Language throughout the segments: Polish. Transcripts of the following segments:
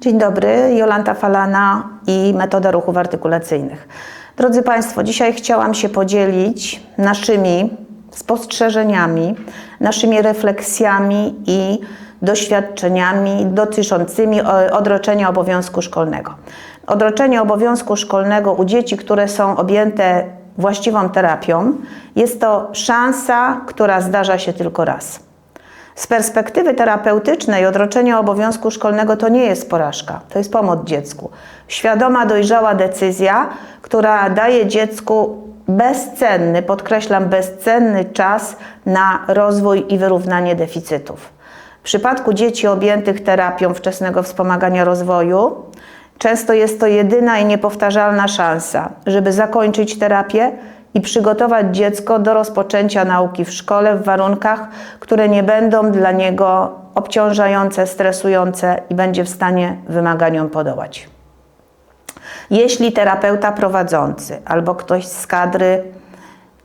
Dzień dobry, Jolanta Falana i metoda ruchów artykulacyjnych. Drodzy Państwo, dzisiaj chciałam się podzielić naszymi spostrzeżeniami, naszymi refleksjami i doświadczeniami dotyczącymi odroczenia obowiązku szkolnego. Odroczenie obowiązku szkolnego u dzieci, które są objęte właściwą terapią, jest to szansa, która zdarza się tylko raz. Z perspektywy terapeutycznej odroczenie obowiązku szkolnego to nie jest porażka, to jest pomoc dziecku. Świadoma, dojrzała decyzja, która daje dziecku bezcenny, podkreślam, bezcenny czas na rozwój i wyrównanie deficytów. W przypadku dzieci objętych terapią wczesnego wspomagania rozwoju, często jest to jedyna i niepowtarzalna szansa, żeby zakończyć terapię i przygotować dziecko do rozpoczęcia nauki w szkole w warunkach, które nie będą dla niego obciążające, stresujące i będzie w stanie wymaganiom podołać. Jeśli terapeuta prowadzący albo ktoś z kadry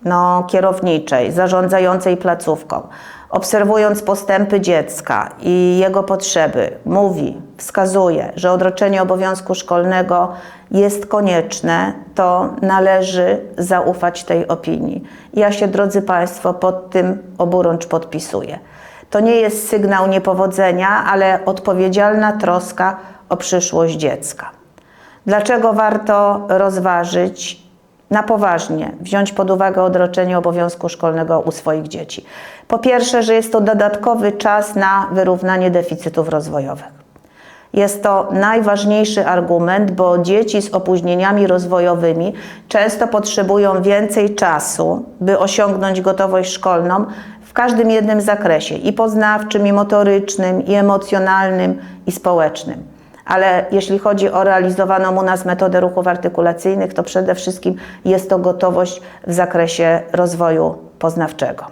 no, kierowniczej, zarządzającej placówką, obserwując postępy dziecka i jego potrzeby, mówi, wskazuje, że odroczenie obowiązku szkolnego jest konieczne, to należy zaufać tej opinii. Ja się, drodzy Państwo, pod tym oburącz podpisuję. To nie jest sygnał niepowodzenia, ale odpowiedzialna troska o przyszłość dziecka. Dlaczego warto rozważyć na poważnie, wziąć pod uwagę odroczenie obowiązku szkolnego u swoich dzieci? Po pierwsze, że jest to dodatkowy czas na wyrównanie deficytów rozwojowych. Jest to najważniejszy argument, bo dzieci z opóźnieniami rozwojowymi często potrzebują więcej czasu, by osiągnąć gotowość szkolną w każdym jednym zakresie i poznawczym, i motorycznym, i emocjonalnym, i społecznym. Ale jeśli chodzi o realizowaną u nas metodę ruchów artykulacyjnych, to przede wszystkim jest to gotowość w zakresie rozwoju poznawczego.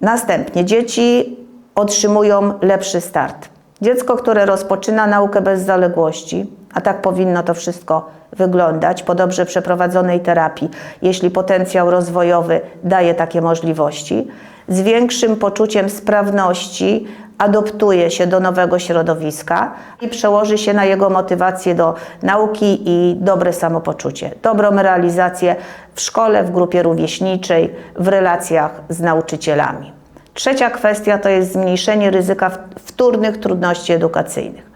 Następnie dzieci otrzymują lepszy start. Dziecko, które rozpoczyna naukę bez zaległości, a tak powinno to wszystko wyglądać po dobrze przeprowadzonej terapii, jeśli potencjał rozwojowy daje takie możliwości, z większym poczuciem sprawności adoptuje się do nowego środowiska i przełoży się na jego motywację do nauki i dobre samopoczucie, dobrą realizację w szkole, w grupie rówieśniczej, w relacjach z nauczycielami. Trzecia kwestia to jest zmniejszenie ryzyka wtórnych trudności edukacyjnych.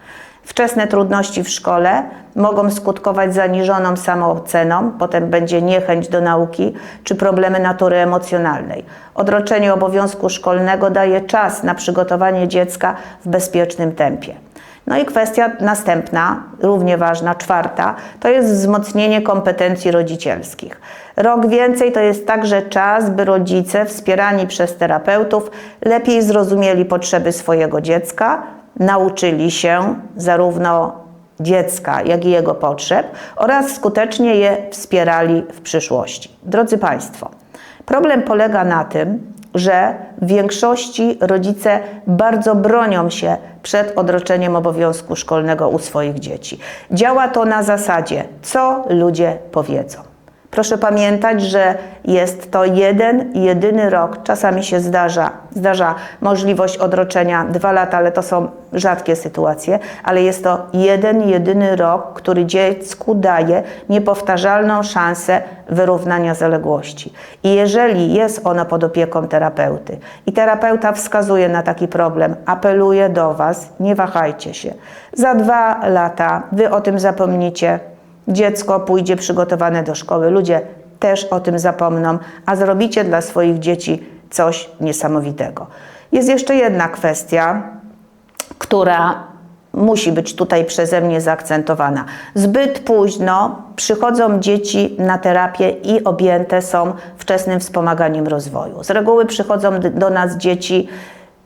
Wczesne trudności w szkole mogą skutkować zaniżoną samooceną, potem będzie niechęć do nauki czy problemy natury emocjonalnej. Odroczenie obowiązku szkolnego daje czas na przygotowanie dziecka w bezpiecznym tempie. No i kwestia następna, równie ważna, czwarta, to jest wzmocnienie kompetencji rodzicielskich. Rok więcej to jest także czas, by rodzice wspierani przez terapeutów lepiej zrozumieli potrzeby swojego dziecka, nauczyli się zarówno dziecka, jak i jego potrzeb oraz skutecznie je wspierali w przyszłości. Drodzy Państwo, problem polega na tym, że w większości rodzice bardzo bronią się przed odroczeniem obowiązku szkolnego u swoich dzieci. Działa to na zasadzie, co ludzie powiedzą. Proszę pamiętać, że jest to jeden, jedyny rok. Czasami się zdarza, zdarza możliwość odroczenia dwa lata, ale to są rzadkie sytuacje, ale jest to jeden, jedyny rok, który dziecku daje niepowtarzalną szansę wyrównania zaległości. I jeżeli jest ono pod opieką terapeuty i terapeuta wskazuje na taki problem, apeluje do Was, nie wahajcie się. Za dwa lata Wy o tym zapomnicie, dziecko pójdzie przygotowane do szkoły, ludzie też o tym zapomną, a zrobicie dla swoich dzieci coś niesamowitego. Jest jeszcze jedna kwestia, która musi być tutaj przeze mnie zaakcentowana. Zbyt późno przychodzą dzieci na terapię i objęte są wczesnym wspomaganiem rozwoju. Z reguły przychodzą do nas dzieci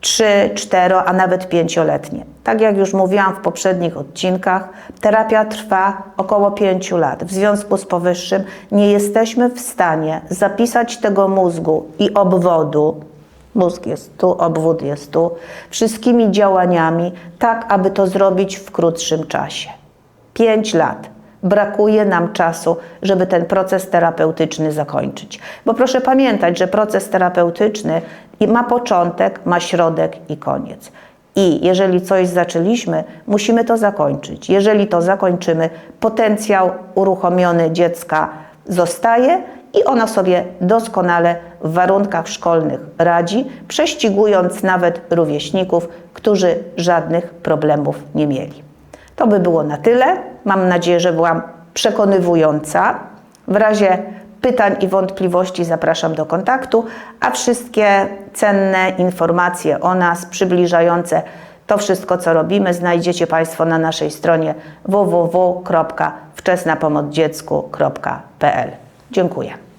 3, 4, a nawet 5-letnie. Tak jak już mówiłam w poprzednich odcinkach, terapia trwa około 5 lat. W związku z powyższym nie jesteśmy w stanie zapisać tego mózgu i obwodu, mózg jest tu, obwód jest tu, wszystkimi działaniami, tak aby to zrobić w krótszym czasie. 5 lat brakuje nam czasu, żeby ten proces terapeutyczny zakończyć. Bo proszę pamiętać, że proces terapeutyczny ma początek, ma środek i koniec. I jeżeli coś zaczęliśmy, musimy to zakończyć. Jeżeli to zakończymy, potencjał uruchomiony dziecka zostaje i ono sobie doskonale w warunkach szkolnych radzi, prześcigując nawet rówieśników, którzy żadnych problemów nie mieli. To by było na tyle. Mam nadzieję, że byłam przekonywująca. W razie pytań i wątpliwości zapraszam do kontaktu, a wszystkie cenne informacje o nas, przybliżające to wszystko, co robimy, znajdziecie Państwo na naszej stronie www.wczesnapomocdziecku.pl. Dziękuję.